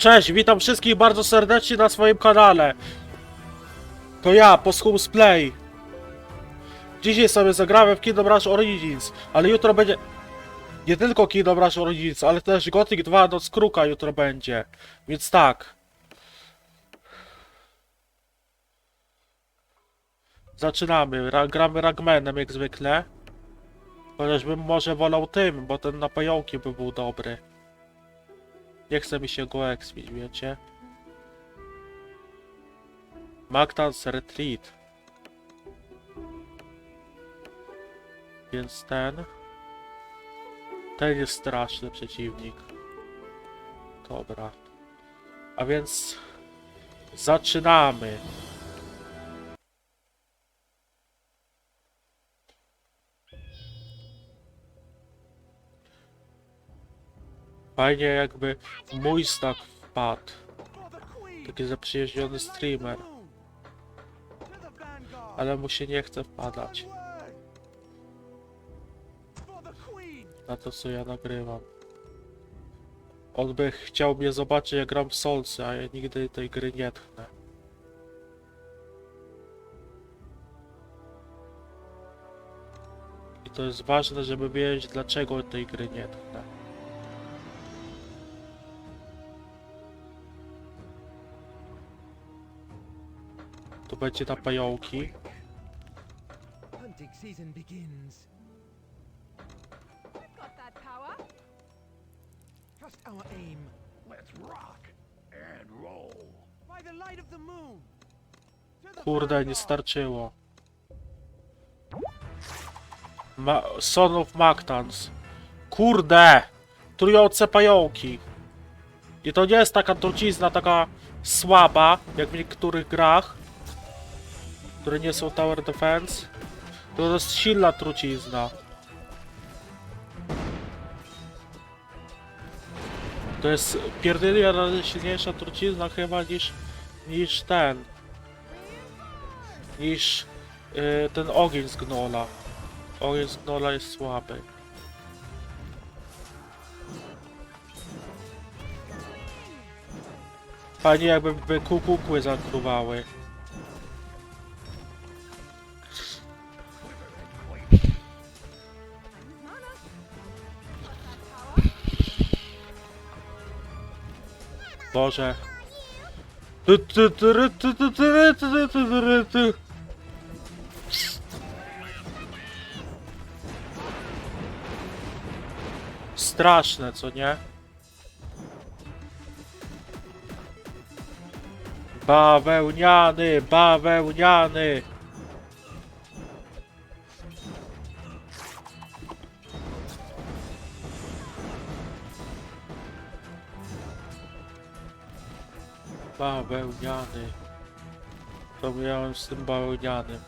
Cześć, witam wszystkich bardzo serdecznie na swoim kanale. To ja, Posthums Play. Dzisiaj sobie zagrałem w Kingdom Rush Origins, ale jutro będzie... Nie tylko Kingdom Rush Origins, ale też Gothic 2 Noc Kruka jutro będzie. Więc tak. Zaczynamy. Ra gramy Ragmanem jak zwykle. Chociażbym może wolał tym, bo ten na pająki by był dobry. Nie chce mi się go expić, wiecie? Magdans Retreat. Więc ten... Ten jest straszny przeciwnik. Dobra. A więc... Zaczynamy. Fajnie jakby mój stak wpadł. Taki zaprzyjaźniony streamer. Ale mu się nie chce wpadać na to co ja nagrywam. On by chciał mnie zobaczyć jak gram w Soulsy, a ja nigdy tej gry nie tchnę. I to jest ważne, żeby wiedzieć dlaczego tej gry nie tchnę. Moon. To the Kurde, nie starczyło. Ma Son of Mactans. Kurde! Trujące pająki. I to nie jest taka trucizna, taka słaba, jak w niektórych grach, które nie są Tower Defense. To jest silna trucizna. To jest pierdolnie razy silniejsza trucizna chyba niż, niż ten niż y, ten ogień z gnola. Ogień z gnola jest słaby. Fajnie jakby by kukukły zakruwały. Tu. Straszne, co nie? Bawełniany, bawełniany. Bawełniany. To miałem z tym bawełnianym.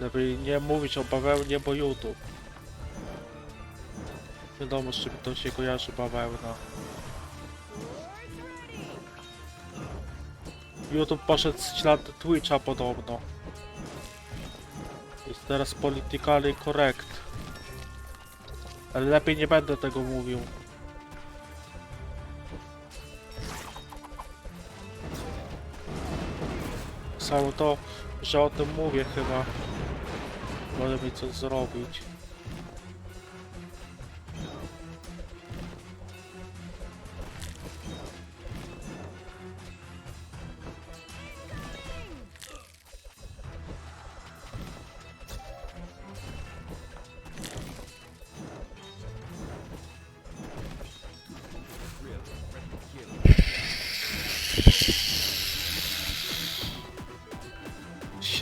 Lepiej nie mówić o bawełnie, bo YouTube. Wiadomo, z czym to się kojarzy bawełna. YouTube poszedł w ślad Twitcha podobno. Jest teraz politically correct. Ale lepiej nie będę tego mówił. Samo to, że o tym mówię chyba. Może mi coś zrobić.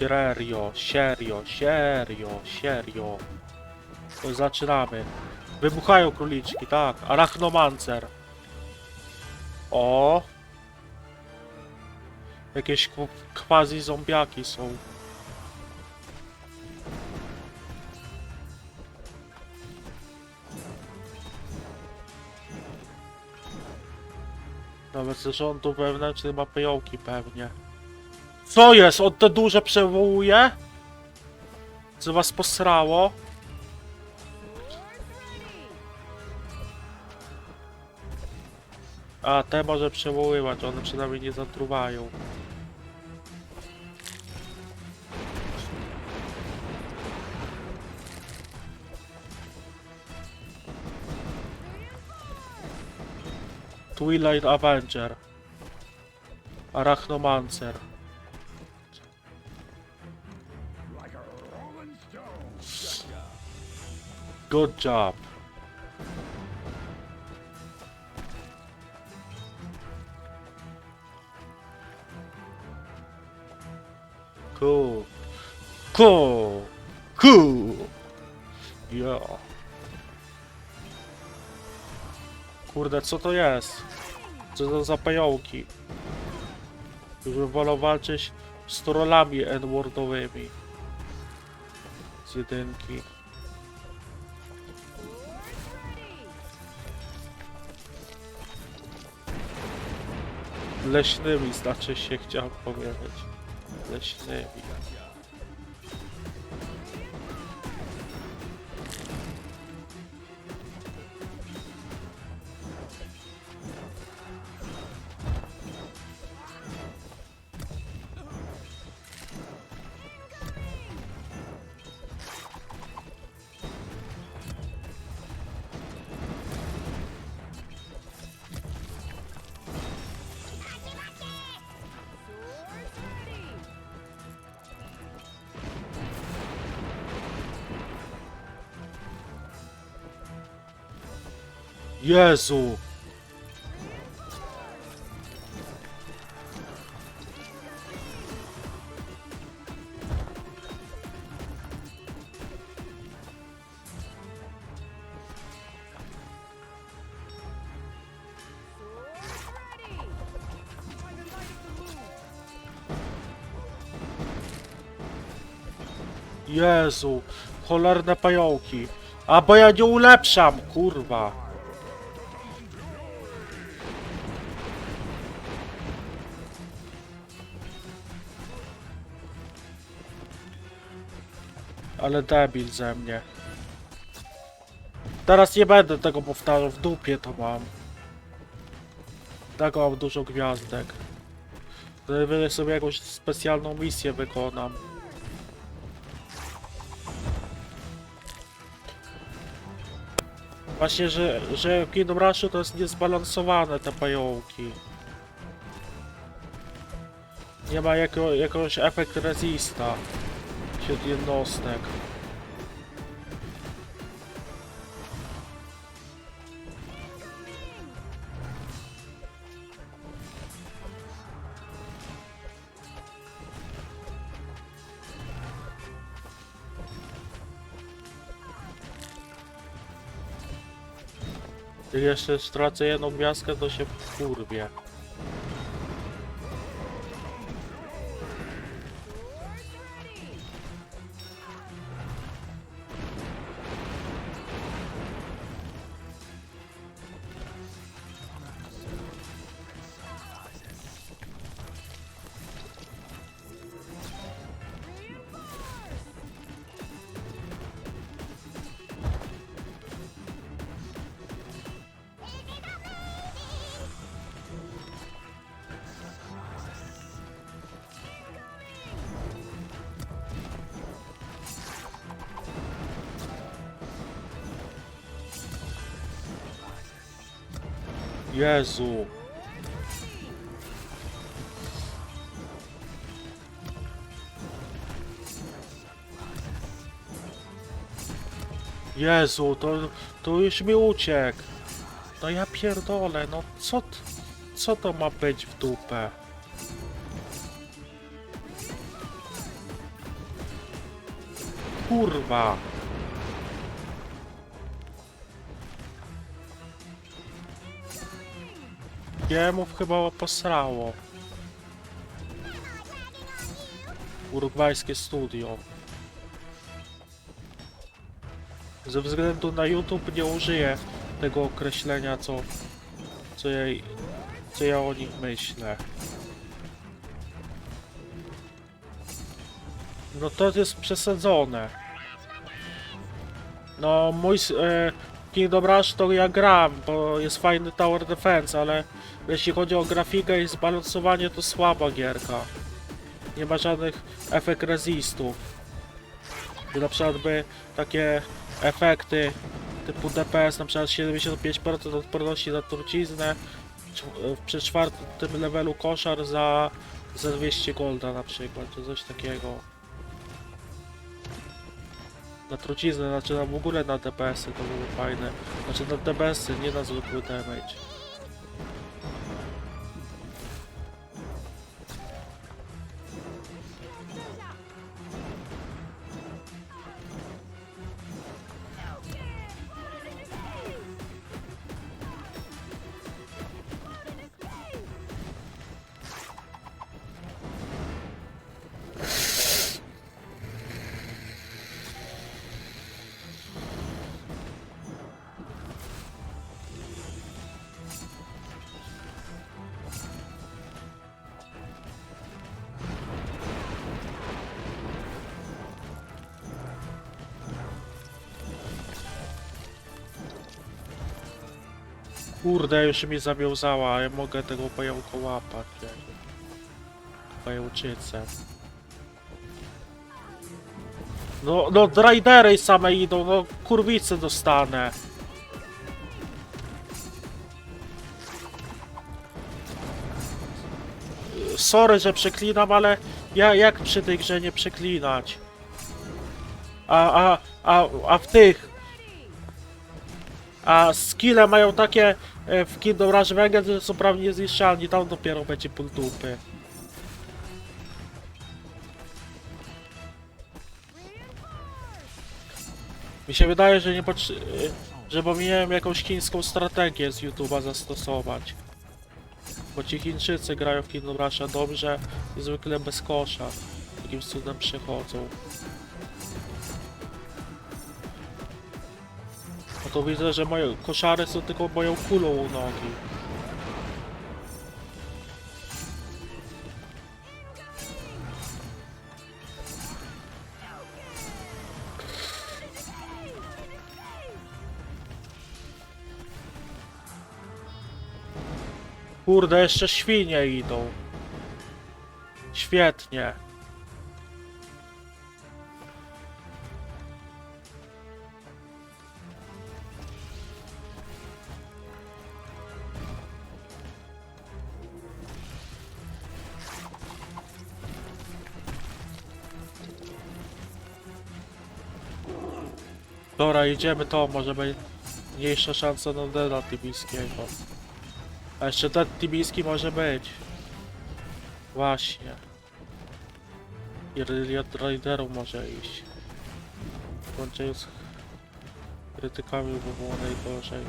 Serio, serio, serio, serio. To zaczynamy. Wybuchają króliczki, tak. Arachnomancer. O. Jakieś quasi zombiaki są. Nawet ze rządu wewnętrzny ma pająki pewnie. Co jest? On te duże przywołuje? Co was posrało? A te może przywoływać, one przynajmniej nie zatruwają. Twilight Avenger. Arachnomancer. Good job. Cool. Cool. Cool. Ja. Kurde, co to jest? Co to za pająki? Już bym wolał walczyć z trollami N-wordowymi. Z jedynki. Leśnymi znaczy się chciał powiedzieć. Leśnymi. Jezu! Jezu! Cholerne pająki! A bo ja nie ulepszam, kurwa! Ale debil ze mnie. Teraz nie będę tego powtarzał, w dupie to mam. Tego mam dużo gwiazdek. Najwyżej sobie jakąś specjalną misję wykonam. Właśnie, że, że w Kingdom Rushu to jest niezbalansowane te pająki. Nie ma jako, jakiegoś efekt resista wśród jednostek. Jeszcze stracę jedną gwiazdkę, to się kurwie. Jezu. Jezu, to, to już mi uciekł. No ja pierdolę, no co, co to ma być w dupę? Kurwa. Kiemów chyba posrało. Urugwajskie studio. Ze względu na YouTube nie użyję tego określenia, co, co, ja, co ja o nich myślę. No to jest przesadzone. No mój, e, Kingdom Rush to ja gram, bo jest fajny Tower Defense, ale jeśli chodzi o grafikę i zbalansowanie, to słaba gierka. Nie ma żadnych efekt resistów. Na przykład by takie efekty typu DPS, na przykład 75% odporności na truciznę, przy czwartym levelu koszar za, za 200 golda na przykład, czy coś takiego. Na truciznę, znaczy na w ogóle na DPS-y to były fajne. Znaczy na DPS-y, nie na zwykły damage. Kurde, już mi zawiązała, ja mogę tego pająka łapać. Pajączycę. No, no, dridery same idą, no, kurwicy dostanę. Sorry, że przeklinam, ale ja jak przy tej grze nie przeklinać? A, a, a, a w tych a skille mają takie w Kingdom Rush Vengeance, że są prawie niezniszczalni, tam dopiero będzie pół dupy. Mi się wydaje, że nie potrzy- e, że powinienem jakąś chińską strategię z YouTube'a zastosować. Bo ci Chińczycy grają w Kingdom Rusha dobrze i zwykle bez kosza. Jakimś cudem przychodzą. To widzę, że moje koszary są tylko moją kulą u nogi. Kurde, jeszcze świnie idą. Świetnie. Dobra, idziemy to, może będzie mniejsza szansa na Deda Tibijskiego. A jeszcze ten Tibijski może być. Właśnie. I Ryliot Rideru może iść. Połączeniu z krytykami by było najgorzej.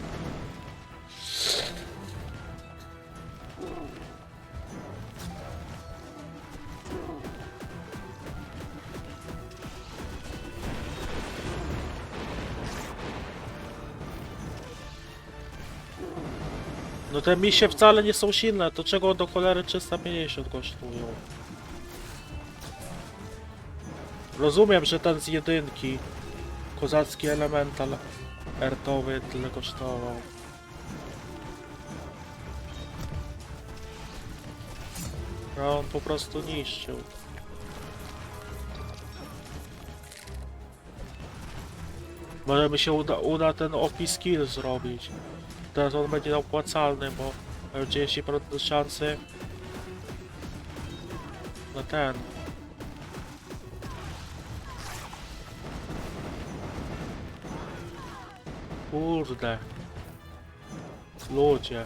Te misie wcale nie są silne, to czego do cholery 350 kosztują? Rozumiem, że ten z jedynki, kozacki elemental ertowy tyle kosztował. No on po prostu niszczył. Może mi się uda, uda ten OP skill zrobić. Teraz on będzie opłacalny, bo mają 30% szansy na ten. Kurde. Ludzie.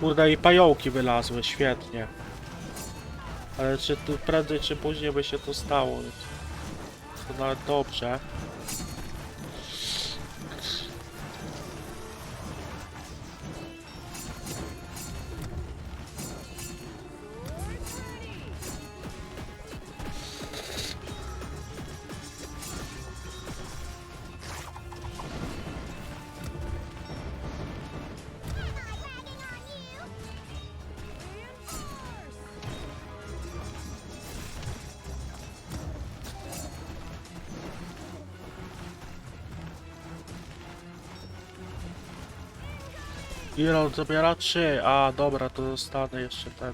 Kurde i pająki wylazły, świetnie. Ale czy tu prędzej czy później by się to stało? To nawet dobrze. Ile on zabiera? Trzy. A, dobra, to dostanę jeszcze ten.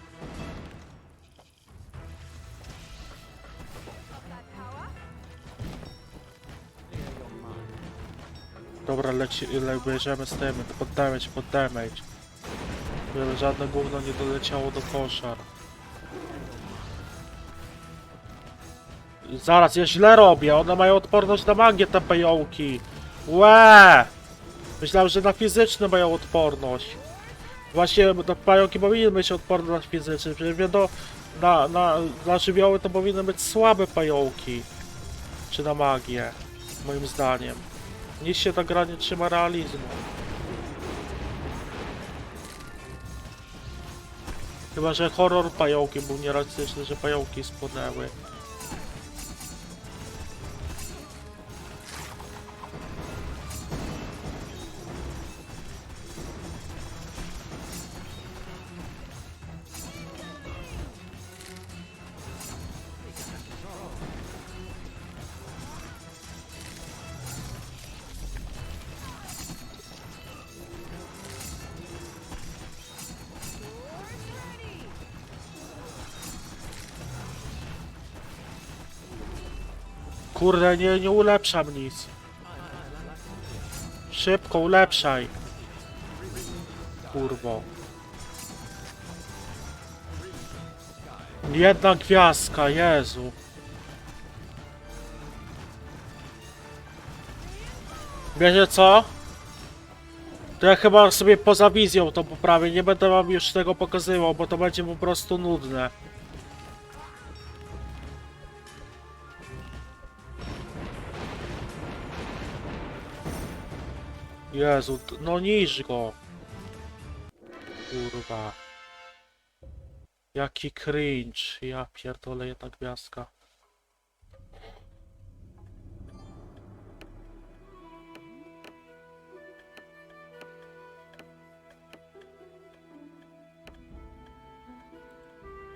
Dobra, leci, le, bierzemy z tym, pod damage, pod damage. Żeby żadne gówno nie doleciało do koszar. Zaraz, ja źle robię, one mają odporność na magię te pająki. Łe! Myślałem, że na fizyczne mają odporność. Właśnie pająki powinny mieć odporność na fizyczne, przecież wiadomo, na, na, na żywioły to powinny być słabe pająki. Czy na magię, moim zdaniem. Nic się ta gra nie trzyma realizmu. Chyba, że horror pająki był nierealistyczny, że pająki spłonęły. Kurde, nie, nie ulepszam nic. Szybko, ulepszaj. Kurwo. Jedna gwiazdka, Jezu. Wiecie co? To ja chyba sobie poza wizją to poprawię, nie będę wam już tego pokazywał, bo to będzie po prostu nudne. Jezu, no niż go. Kurwa. Jaki cringe. Ja pierdolę jedna gwiazdka.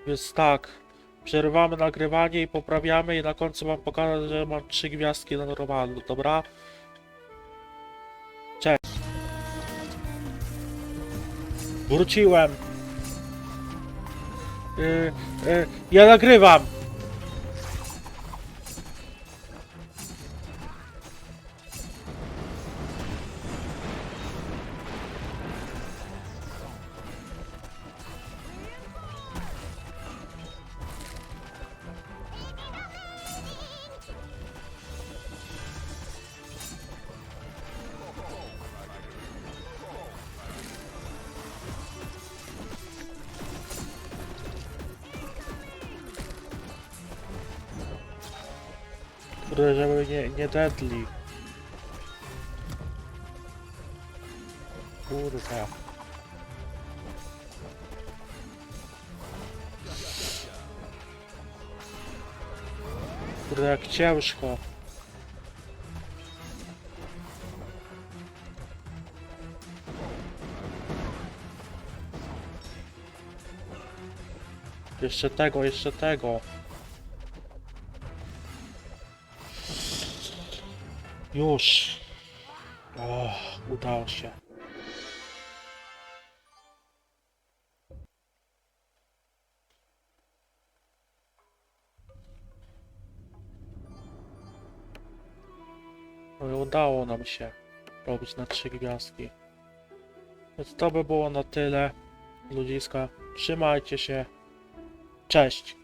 Więc tak. Przerywamy nagrywanie i poprawiamy i na końcu wam pokażę, że mam trzy gwiazdki na normalu, dobra? Wróciłem. Yy, yy, ja nagrywam. Kurde, żeby nie, nie deadly. Kurwa. Kurde, jak ciężko. Jeszcze tego, jeszcze tego. Już. O, udało się. No udało nam się robić na trzy gwiazdki. Więc to by było na tyle. Ludziska, trzymajcie się. Cześć.